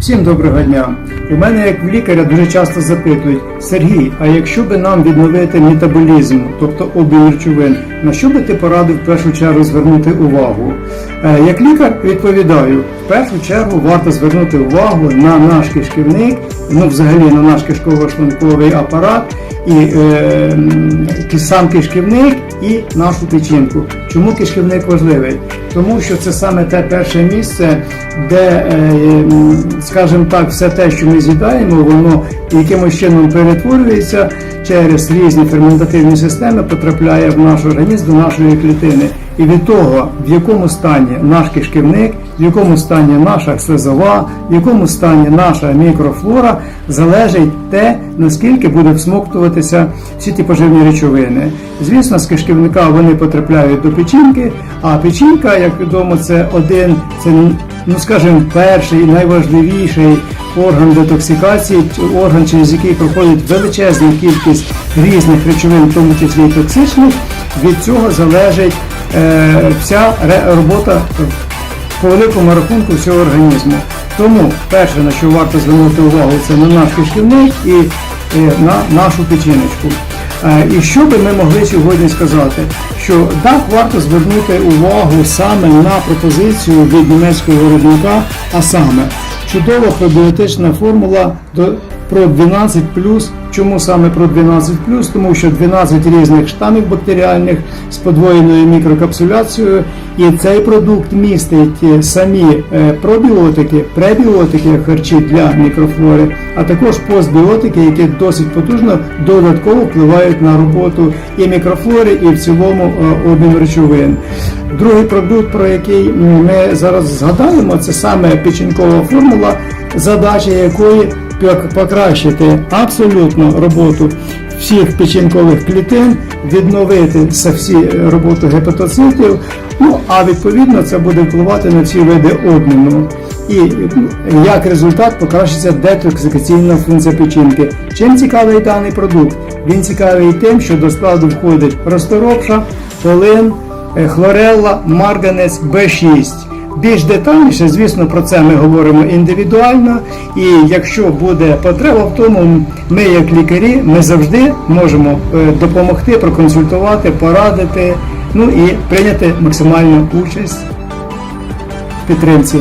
Всім доброго дня. У мене, як в лікаря, дуже часто запитують: Сергій, а якщо би нам відновити метаболізм, тобто обмін речовин, на що би ти порадив в першу чергу звернути увагу? Е, Як лікар відповідаю, в першу чергу варто звернути увагу на наш кишківник, ну взагалі на наш кишково-шлунковий апарат і е, сам кишківник і нашу печінку. Чому кишківник важливий? Тому що це саме те перше місце, де, е, скажімо так, все те, що ми з'їдаємо, воно якимось чином перетворюється через різні ферментативні системи, потрапляє в наш організм до нашої клітини. І від того, в якому стані наш кишківник, в якому стані наша слизова, в якому стані наша мікрофлора, залежить те, наскільки буде всмоктуватися всі ті поживні речовини. Звісно, з кишківника вони потрапляють до печінки, а печінка, як відомо, це один, це ну скажімо, перший найважливіший орган детоксикації, орган, через який проходить величезна кількість різних речовин, в тому числі токсичних. Від цього залежить е, вся робота по великому рахунку всього організму. Тому перше, на що варто звернути увагу, це на наш кишківник і е, на нашу печіночку. Е, І що би ми могли сьогодні сказати? Що так варто звернути увагу саме на пропозицію від німецького виробника, а саме чудова пробіотична формула до про 12 Чому саме про 12 Тому що 12 різних штамів бактеріальних з подвоєною мікрокапсуляцією, і цей продукт містить е, самі е, пробіотики, пребіотики харчі для мікрофлори, а також постбіотики, які досить потужно додатково впливають на роботу і мікрофлори, і в цілому е, обмін речовин. Другий продукт, про який ми зараз згадаємо, це саме печінкова формула, задача якої покращити абсолютно роботу всіх печінкових клітин, відновити всі роботу гепатоцитів. Ну а відповідно це буде впливати на всі види обміну. І як результат покращиться детоксикаційна функція печінки. Чим цікавий даний продукт? Він цікавий тим, що до складу входить розторопша, полин, е, хлорелла, марганець, Б6. Більш детальніше, звісно, про це ми говоримо індивідуально. І якщо буде потреба в тому, ми, як лікарі, ми завжди можемо е, допомогти, проконсультувати, порадити, ну і прийняти максимальну участь в підтримці